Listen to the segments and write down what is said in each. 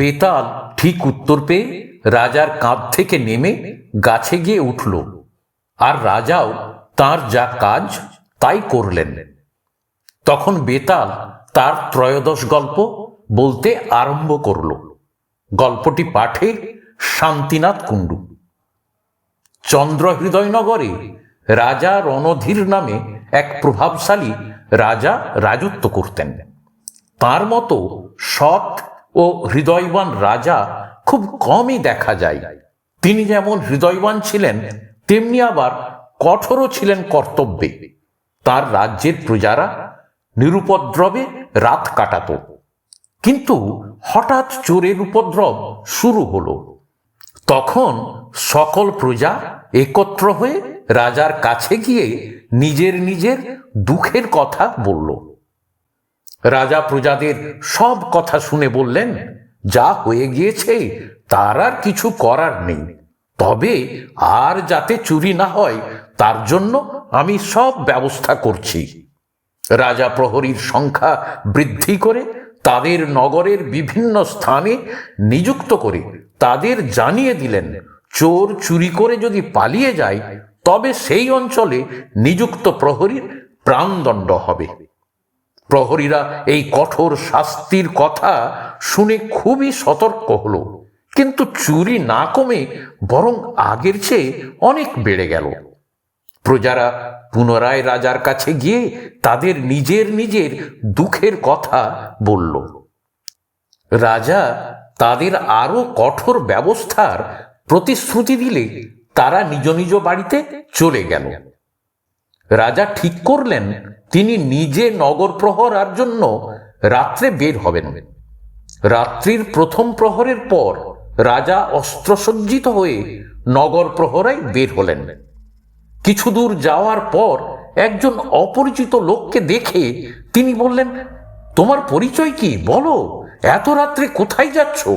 বেতাল ঠিক উত্তর পেয়ে রাজার কাঁধ থেকে নেমে গাছে গিয়ে উঠল। আর রাজাও তার যা কাজ তাই করলেন। তখন বেতাল তার ত্রয়োদশ গল্প বলতে আরম্ভ করল। গল্পটি পাঠে শান্তিনাথ কুণ্ডু। চন্দ্রহৃদয়নগরে রাজা রণধীর নামে এক প্রভাবশালী রাজা রাজত্ব করতেন। তার মতো সৎ ও হৃদয়বান রাজা খুব কমই দেখা যায়। তিনি যেমন হৃদয়বান ছিলেন, তেমনি আবার কঠোরও ছিলেন কর্তব্যে। তার রাজ্যের প্রজারা নিরুপদ্রবে রাত কাটাত। কিন্তু হঠাৎ চোরের উপদ্রব শুরু হলো। তখন সকল প্রজা একত্র হয়ে রাজার কাছে গিয়ে নিজের নিজের দুঃখের কথা বলল। রাজা প্রজাদের সব কথা শুনে বললেন, যা হয়ে গিয়েছে, তার আর কিছু করার নেই। তবে আর যাতে চুরি না হয়, তার জন্য আমি সব ব্যবস্থা করছি। রাজা প্রহরীর সংখ্যা বৃদ্ধি করে তাদের নগরের বিভিন্ন স্থানে নিযুক্ত করে তাদের জানিয়ে দিলেন, চোর চুরি করে যদি পালিয়ে যায়, তবে সেই অঞ্চলে নিযুক্ত প্রহরীর প্রাণদণ্ড হবে। প্রহরীরা এই কঠোর শাস্তির কথা শুনে খুবই সতর্ক হলো। কিন্তু চুরি না কমে বরং আগের চেয়ে অনেক বেড়ে গেল। প্রজারা পুনরায় রাজার কাছে গিয়ে তাদের নিজের নিজের দুঃখের কথা বলল। রাজা তাদের আরও কঠোর ব্যবস্থার প্রতিশ্রুতি দিলে তারা নিজ নিজ বাড়িতে চলে গেল। রাজা ঠিক করলেন, তিনি নিজে নগর প্রহরার জন্য রাত্রে বের হবেন। রাত্রির প্রথম প্রহরের পর রাজা অস্ত্রসজ্জিত হয়ে নগর প্রহরায় বের হলেন। কিছু দূর যাওয়ার পর একজন অপরিচিত লোককে দেখে তিনি বললেন, তোমার পরিচয় কি? বলো, এত রাত্রে কোথায় যাচ্ছ?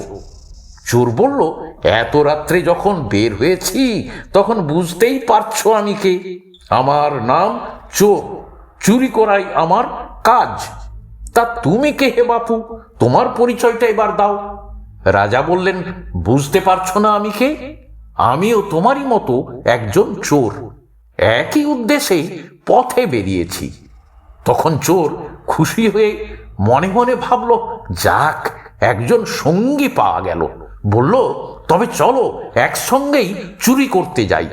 চোর বলল, এত রাত্রে যখন বের হয়েছি, তখন বুঝতেই পারছ আমি কে। আমার নাম চোর চুরি করাই আমার কাজ। তা তুমি কে হে বাপু? তোমার পরিচয়টা এবার দাও। রাজা বললেন, বুঝতে পারছ না আমি কে? আমিও তোমারই মতো একজন চোর। একই উদ্দেশ্যে পথে বেরিয়েছি। তখন চোর খুশি হয়ে মনে মনে ভাবল, যাক, একজন সঙ্গী পাওয়া গেল। বলল, তবে চলো, একসঙ্গেই চুরি করতে যাই।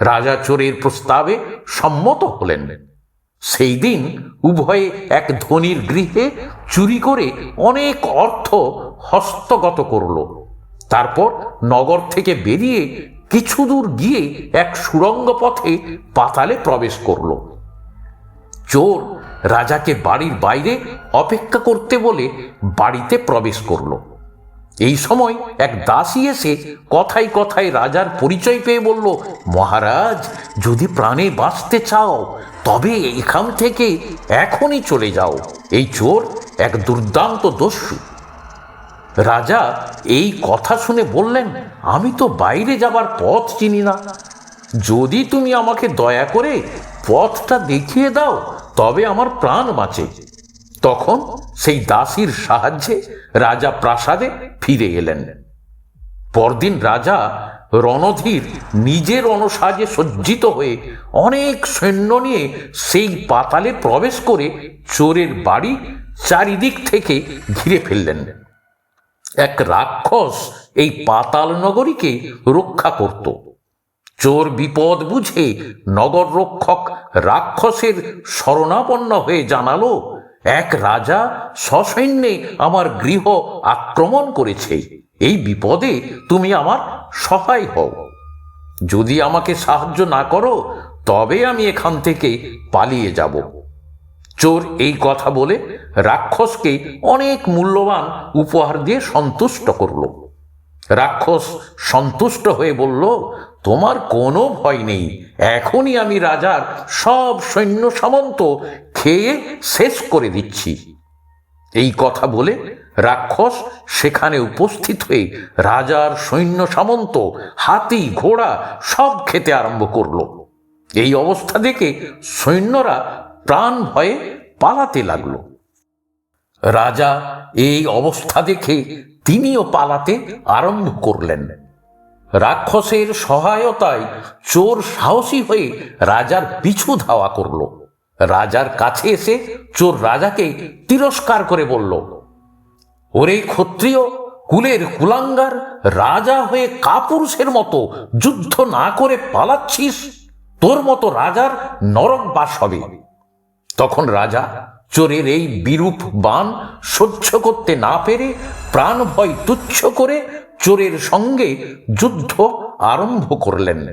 রাজা চোরের প্রস্তাবে সম্মত হলেন। সেই দিন উভয়ে এক ধনীর গৃহে চুরি করে অনেক অর্থ হস্তগত করল। তারপর নগর থেকে বেরিয়ে কিছু দূর গিয়ে এক সুড়ঙ্গ পথে পাতালে প্রবেশ করল। চোর রাজাকে বাড়ির বাইরে অপেক্ষা করতে বলে বাড়িতে প্রবেশ করল। এই সময় এক দাসী এসে কথায় কথায় রাজার পরিচয় পেয়ে বলল, মহারাজ, যদি প্রাণে বাঁচতে চাও, তবে এখান থেকে এখনই চলে যাও। এই চোর এক দুর্দান্ত দস্যু। রাজা এই কথা শুনে বললেন, আমি তো বাইরে যাবার পথ চিনি না। যদি তুমি আমাকে দয়া করে পথটা দেখিয়ে দাও, তবে আমার প্রাণ বাঁচে। তখন সেই দাসীর সাহায্যে রাজা প্রাসাদে ফিরে এলেন। পরদিন রাজা রণধীর নিজের অনুসাজে সজ্জিত হয়ে অনেক সৈন্য নিয়ে সেই পাতালে প্রবেশ করে চোরের বাড়ি চারিদিক থেকে ঘিরে ফেললেন। এক রাক্ষস এই পাতাল নগরীকে রক্ষা করত। চোর বিপদ বুঝে নগর রক্ষক রাক্ষসের শরণাপন্ন হয়ে জানালো এক রাজা সসৈন্যে আমার গৃহ আক্রমণ করেছে। এই বিপদে তুমি আমার সহায় হও। যদি আমাকে সাহায্য না করো, তবে আমি এখান থেকে পালিয়ে যাব। চোর এই কথা বলে রাক্ষসকে অনেক মূল্যবান উপহার দিয়ে সন্তুষ্ট করল। রাক্ষস সন্তুষ্ট হয়ে বলল, তোমার কোনো ভয় নেই। এখনই আমি রাজার সব সৈন্য সামন্ত খেয়ে শেষ করে দিচ্ছি। এই কথা বলে রাক্ষস সেখানে উপস্থিত হয়ে রাজার সৈন্য সামন্ত, হাতি, ঘোড়া সব খেতে আরম্ভ করল। এই অবস্থা দেখে সৈন্যরা প্রাণ ভয়ে পালাতে লাগল। রাজা এই অবস্থা দেখে তিনিও পালাতে আরম্ভ করলেন। রাক্ষসের সহায়তায় চোর সাহসী হয়ে রাজার পিছু ধাওয়া করল। রাজার কাছে এসে চোর রাজাকে তিরস্কার করে বলল, ওরে ক্ষত্রিয়, কুলের কুলাঙ্গার, রাজা হয়ে কাপুরুষের মতো যুদ্ধ না করে পালাচ্ছিস? তোর মতো রাজার নরক বাস হবে। তখন রাজা চোরের এই বিরূপ বান সহ্য করতে না পেরে প্রাণ ভয় তুচ্ছ করে চোরের সঙ্গে যুদ্ধ আরম্ভ করলেন।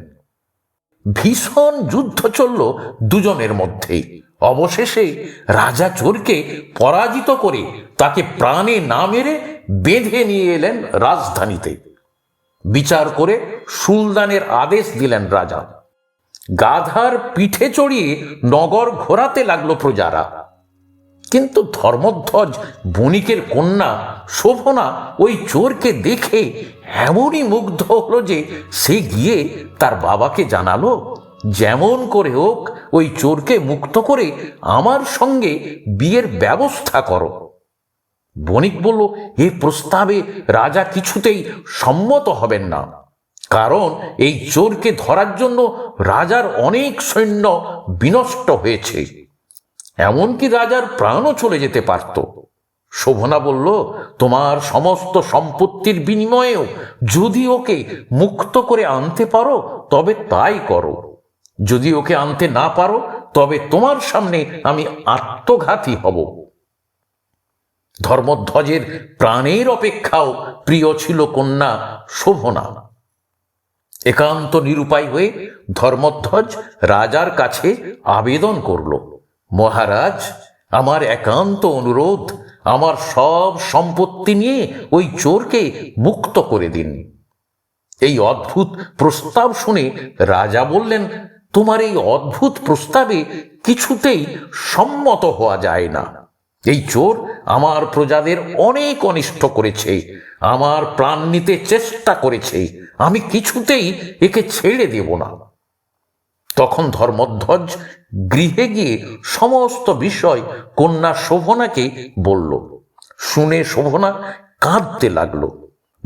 ভীষণ যুদ্ধ চলল দুজনের মধ্যে অবশেষে রাজা চোরকে পরাজিত করে তাকে প্রাণে না মেরে বেঁধে নিয়ে এলেন রাজধানীতে। বিচার করে সুলতানের আদেশ দিলেন রাজা। গাধার পিঠে চড়িয়ে নগর ঘোরাতে লাগল প্রজারা। কিন্তু ধর্মধ্বজ, বণিকের কন্যা, শোভনা ওই চোরকে দেখে এমনই মুগ্ধ হলো যে সে গিয়ে তার বাবাকে জানালো, যেমন করে হোক, ওই চোরকে মুক্ত করে আমার সঙ্গে বিয়ের ব্যবস্থা করো। বণিক বলল, এ প্রস্তাবে রাজা কিছুতেই সম্মত হবেন না। কারণ এই চোরকে ধরার জন্য রাজার অনেক সৈন্য বিনষ্ট হয়েছে। এমনকি রাজার প্রাণও চলে যেতে পারত। শোভনা বলল, তোমার সমস্ত সম্পত্তির বিনিময়েও যদি ওকে মুক্ত করে আনতে পারো, তবে তাই করো। যদি ওকে আনতে না পারো, তবে তোমার সামনে আমি আত্মঘাতী হব। ধর্মধ্বজের প্রাণের অপেক্ষাও প্রিয় ছিল কন্যা শোভনা। একান্ত নিরুপায় হয়ে ধর্মধ্বজ রাজার কাছে আবেদন করল। মহারাজ, আমার একান্ত অনুরোধ, আমার সব সম্পত্তি নিয়ে ওই চোরকে মুক্ত করে দিন। এই অদ্ভুত প্রস্তাব শুনে রাজা বললেন, তোমার এই অদ্ভুত প্রস্তাবে কিছুতেই সম্মত হওয়া যায় না। এই চোর আমার প্রজাদের অনেক অনিষ্ট করেছে, আমার প্রাণ নিতে চেষ্টা করেছে আমি কিছুতেই একে ছেড়ে দেব না। তখন ধর্মধ্বজ গৃহে গিয়ে সমস্ত বিষয় কন্যা শোভনাকে বলল। শুনে শোভনা কাঁদতে লাগল।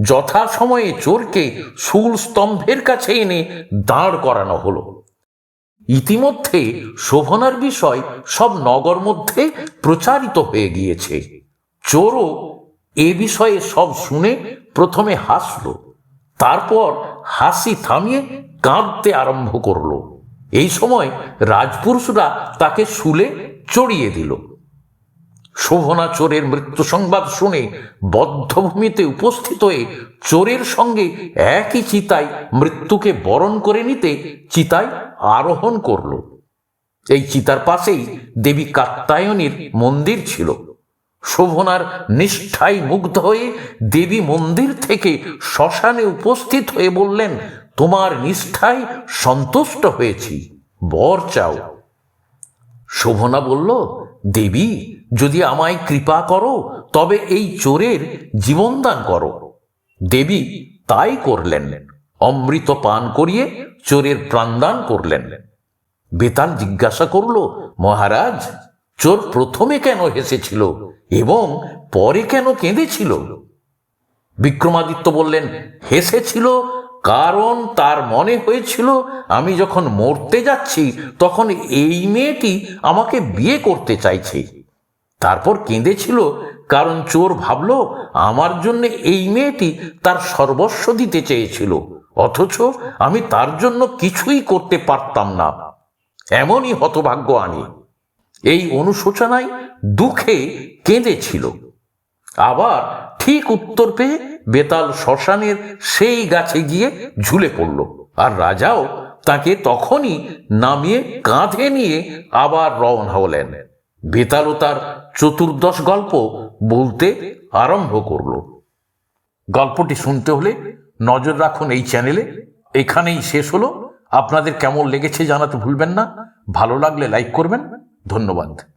যথা সময়ে চোরকে শুল স্তম্ভের কাছে এনে দাঁড় করানো হলো। ইতিমধ্যে শোভনার বিষয় সব নগর মধ্যে প্রচারিত হয়ে গিয়েছে। চোরও এ বিষয়ে সব শুনে প্রথমে হাসল। তারপর হাসি থামিয়ে কাঁদতে আরম্ভ করল। এই সময় রাজপুরুষরা তাকে শুলে চড়িয়ে দিল। শোভনা চোরের মৃত্যু সংবাদ শুনে বদ্ধভূমিতে উপস্থিত হয়ে চোরের সঙ্গে একই চিতায় মৃত্যুকে বরণ করে নিতে চিতায় আরোহণ করল। এই চিতার পাশেই দেবী কাত্তায়নীর মন্দির ছিল। শোভনার নিষ্ঠায় মুগ্ধ হয়ে দেবী মন্দির থেকে শ্মশানে উপস্থিত হয়ে বললেন, তোমার নিষ্ঠায় সন্তুষ্ট হয়েছি, বর চাও। শোভনা বলল, দেবী, যদি আমায় কৃপা করো, তবে এই চোরের জীবনদান করো। দেবী তাই করলেন, অমৃত পান করিয়ে চোরের প্রাণদান করলেন। বেতাল জিজ্ঞাসা করল, মহারাজ চোর প্রথমে কেন হেসেছিল এবং পরে কেন কেঁদেছিল? বিক্রমাদিত্য বললেন, হেসেছিল কারণ তার মনে হয়েছিল আমি যখন মরতে যাচ্ছি তখন এই মেয়েটি আমাকে বিয়ে করতে চাইছে। তারপর কেঁদেছিল কারণ চোর ভাবল আমার জন্য এই মেয়েটি তার সর্বস্ব দিতে চেয়েছিল, অথচ আমি তার জন্য কিছুই করতে পারতাম না। এমনই হতভাগ্য আমি। এই অনুশোচনায় দুঃখে কেঁদেছিল। আবার ঠিক উত্তর পেয়ে বেতাল শ্মশানের সেই গাছে গিয়ে ঝুলে পড়ল। আর রাজাও তাকে তখনই নামিয়ে কাঁধে নিয়ে আবার রওনা হলেন। বেতালও তার চতুর্দশ গল্প বলতে আরম্ভ করল। গল্পটি শুনতে হলে নজর রাখুন এই চ্যানেলে। এখানেই শেষ হলো। আপনাদের কেমন লেগেছে জানাতে ভুলবেন না। ভালো লাগলে লাইক করবেন। ধন্যবাদ।